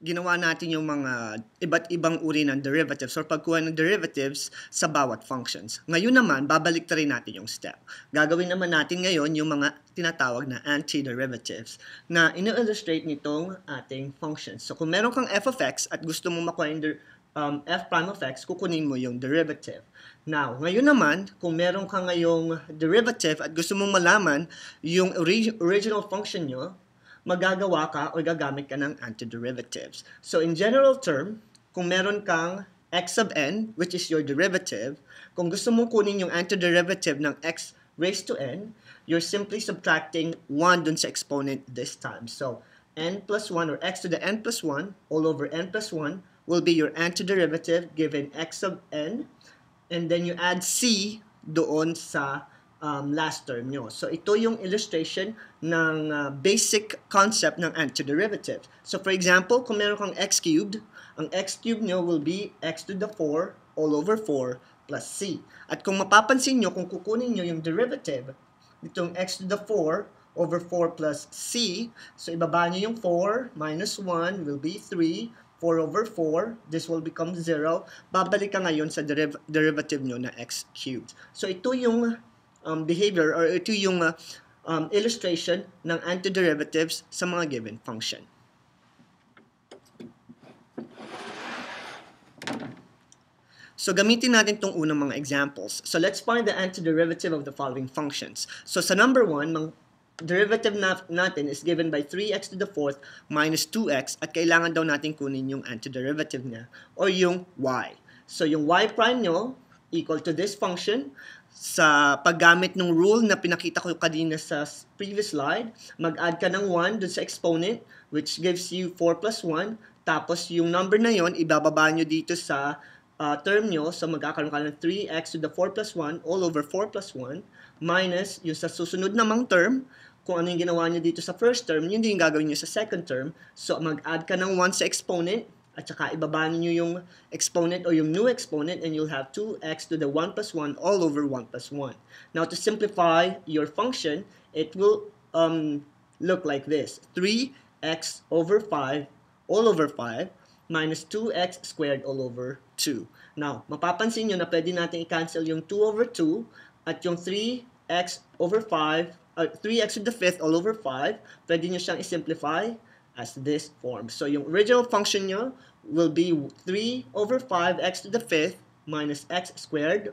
ginawa natin yung mga iba't ibang uri ng derivatives or pagkuha ng derivatives sa bawat functions. Ngayon naman, babalik rin natin yung step. Gagawin naman natin ngayon yung mga tinatawag na antiderivatives na ino-illustrate nitong ating functions. So kung meron kang f of x at gusto mo makuha yung um, f prime of x, kukunin mo yung derivative. Now, ngayon naman, kung meron ka ngayong derivative at gusto mong malaman yung orig original function nyo, magagawa ka o gagamit ka ng antiderivatives. So in general term, kung meron kang x sub n, which is your derivative, kung gusto mong kunin yung antiderivative ng x raised to n, you're simply subtracting 1 dun sa exponent this time. So n plus 1 or x to the n plus 1 all over n plus 1 will be your antiderivative given x sub n and then you add c doon sa um, last term nyo. So ito yung illustration ng uh, basic concept ng antiderivative. So for example, kung meron kang x cubed, ang x cubed nyo will be x to the 4 all over 4 plus c. At kung mapapansin nyo, kung kukunin nyo yung derivative nitong x to the 4 over 4 plus c, so ibaba nyo yung 4 minus 1 will be 3 4 over 4, this will become 0. Babalik ka ngayon sa deriv derivative nyo na x cubed. So ito yung um, behavior or ito yung uh, um, illustration ng antiderivatives sa mga given function. So, gamitin natin itong unang mga examples. So, let's find the antiderivative of the following functions. So, sa number 1, mang derivative na natin is given by 3x to the 4th minus 2x at kailangan daw natin kunin yung antiderivative niya or yung y. So, yung y prime nyo equal to this function sa paggamit ng rule na pinakita ko kanina sa previous slide, mag-add ka ng 1 dun sa exponent, which gives you 4 plus 1. Tapos, yung number na yon ibababa nyo dito sa uh, term nyo. So, magkakaroon ka ng 3x to the 4 plus 1 all over 4 plus 1 minus yung sa susunod namang term, kung ano yung ginawa nyo dito sa first term, yun din yung gagawin nyo sa second term. So, mag-add ka ng 1 sa exponent, at saka ibaba niyo yung exponent or yung new exponent and you'll have 2x to the 1 plus 1 all over 1 plus 1. Now to simplify your function, it will um, look like this. 3x over 5 all over 5 minus 2x squared all over 2. Now, mapapansin nyo na pwede natin i-cancel yung 2 over 2 at yung 3x over 5, uh, 3x to the 5th all over 5, pwede nyo siyang i-simplify as this form. So yung original function nyo will be 3 over 5x to the 5th minus x squared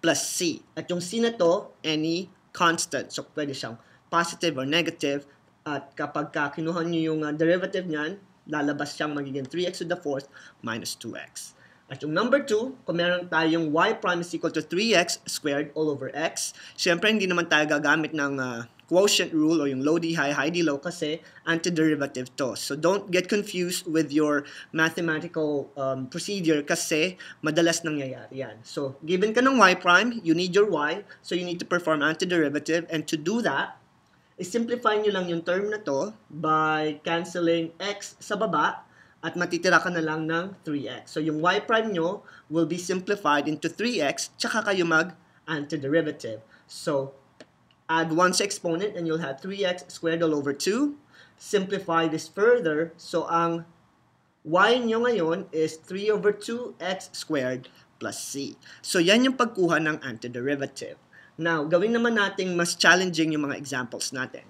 plus c. At yung c na to, any constant. So pwede siyang positive or negative. At kapag ka kinuha nyo yung uh, derivative niyan, lalabas siyang magiging 3x to the 4th minus 2x. At yung number 2, kung meron tayong y prime is equal to 3x squared all over x, syempre hindi naman tayo gagamit ng uh, quotient rule or yung low D high, high D low kasi antiderivative to. So don't get confused with your mathematical um, procedure kasi madalas nangyayari yan. So given ka ng y prime, you need your y, so you need to perform antiderivative and to do that, i-simplify nyo lang yung term na to by canceling x sa baba at matitira ka na lang ng 3x. So yung y prime nyo will be simplified into 3x tsaka kayo mag antiderivative. So Add 1 sa exponent and you'll have 3x squared all over 2. Simplify this further. So, ang y nyo ngayon is 3 over 2x squared plus c. So, yan yung pagkuha ng antiderivative. Now, gawin naman natin mas challenging yung mga examples natin.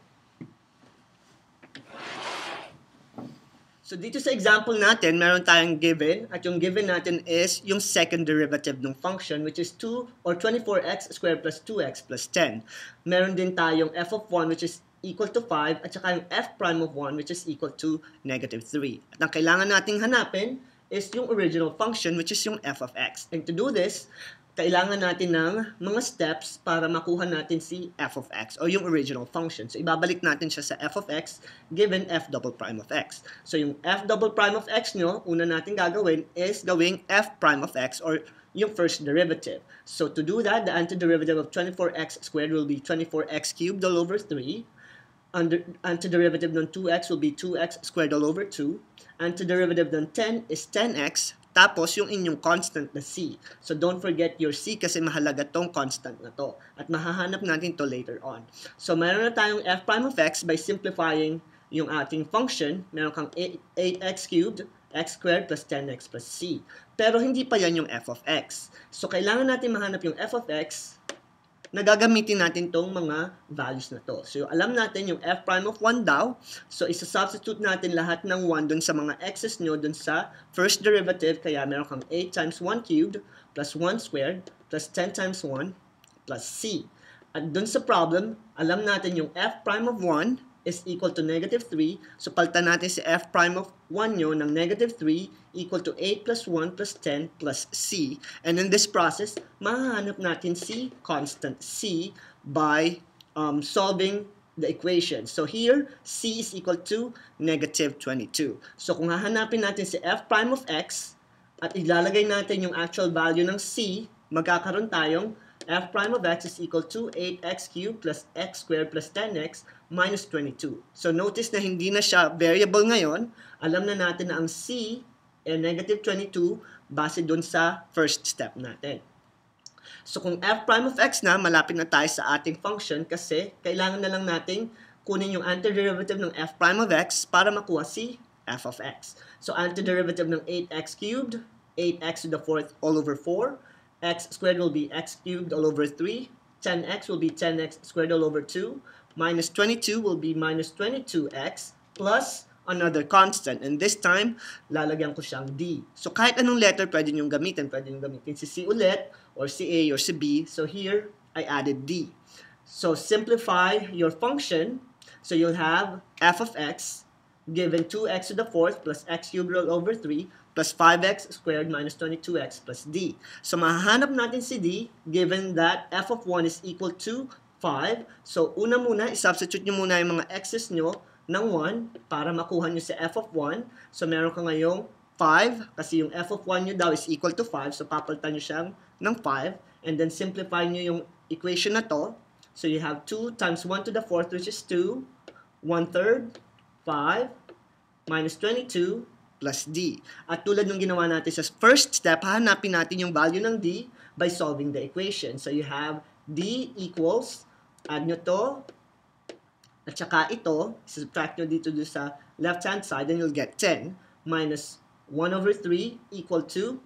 So dito sa example natin, meron tayong given at yung given natin is yung second derivative ng function which is 2 or 24x squared plus 2x plus 10. Meron din tayong f of 1 which is equal to 5 at saka yung f prime of 1 which is equal to negative 3. At ang kailangan nating hanapin is yung original function which is yung f of x. And to do this, kailangan natin ng mga steps para makuha natin si f of x o yung original function. So, ibabalik natin siya sa f of x given f double prime of x. So, yung f double prime of x nyo, una natin gagawin is gawing f prime of x or yung first derivative. So, to do that, the antiderivative of 24x squared will be 24x cubed all over 3. Under, antiderivative ng 2x will be 2x squared all over 2. Antiderivative ng 10 is 10x tapos, yung inyong constant na C. So, don't forget your C kasi mahalaga tong constant na to. At mahahanap natin to later on. So, mayroon na tayong f prime of x by simplifying yung ating function, meron kang 8, 8x cubed, x squared plus 10x plus c. Pero hindi pa yan yung f of x. So, kailangan natin mahanap yung f of x na natin tong mga values na to. So, alam natin yung f prime of 1 daw. So, isa-substitute natin lahat ng 1 dun sa mga x's nyo dun sa first derivative. Kaya meron kang 8 times 1 cubed plus 1 squared plus 10 times 1 plus c. At dun sa problem, alam natin yung f prime of 1 is equal to negative 3. So, palitan natin si f prime of 1 nyo ng negative 3 equal to 8 plus 1 plus 10 plus c. And in this process, mahahanap natin si constant c by um, solving the equation. So here, c is equal to negative 22. So kung hahanapin natin si f prime of x at ilalagay natin yung actual value ng c, magkakaroon tayong f prime of x is equal to 8x cubed plus x squared plus 10x minus 22. So notice na hindi na siya variable ngayon. Alam na natin na ang c ay negative 22 base dun sa first step natin. So kung f prime of x na, malapit na tayo sa ating function kasi kailangan na lang natin kunin yung antiderivative ng f prime of x para makuha si f of x. So antiderivative ng 8x cubed, 8x to the fourth all over 4, x squared will be x cubed all over 3, 10x will be 10x squared all over 2, minus 22 will be minus 22x, plus another constant. And this time, lalagyan ko siyang D. So kahit anong letter pwede nyo gamitin. Pwede nyo gamitin si C ulit, or si A, or si B. So here, I added D. So simplify your function. So you'll have f of x given 2x to the fourth plus x cubed all over 3 plus 5x squared minus 22x plus d. So, mahahanap natin si d given that f of 1 is equal to 5. So, una muna, isubstitute nyo muna yung mga x's nyo ng 1 para makuha nyo si f of 1. So, meron ka ngayong 5 kasi yung f of 1 nyo daw is equal to 5. So, papalitan nyo siyang ng 5. And then, simplify nyo yung equation na to. So, you have 2 times 1 to the 4th which is 2. 1 third, 5, minus 22, plus D. At tulad ng ginawa natin sa first step, hanapin natin yung value ng D by solving the equation. So you have D equals, add nyo to, at saka ito, subtract nyo dito do sa left-hand side, and you'll get 10 minus 1 over 3 equal to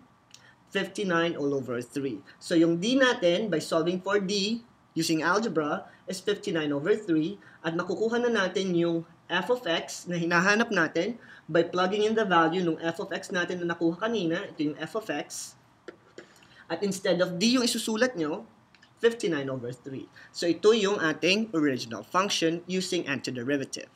59 all over 3. So yung D natin, by solving for D, using algebra, is 59 over 3, at makukuha na natin yung f of x na hinahanap natin by plugging in the value ng f of x natin na nakuha kanina, ito yung f of x, at instead of d yung isusulat nyo, 59 over 3. So ito yung ating original function using antiderivative.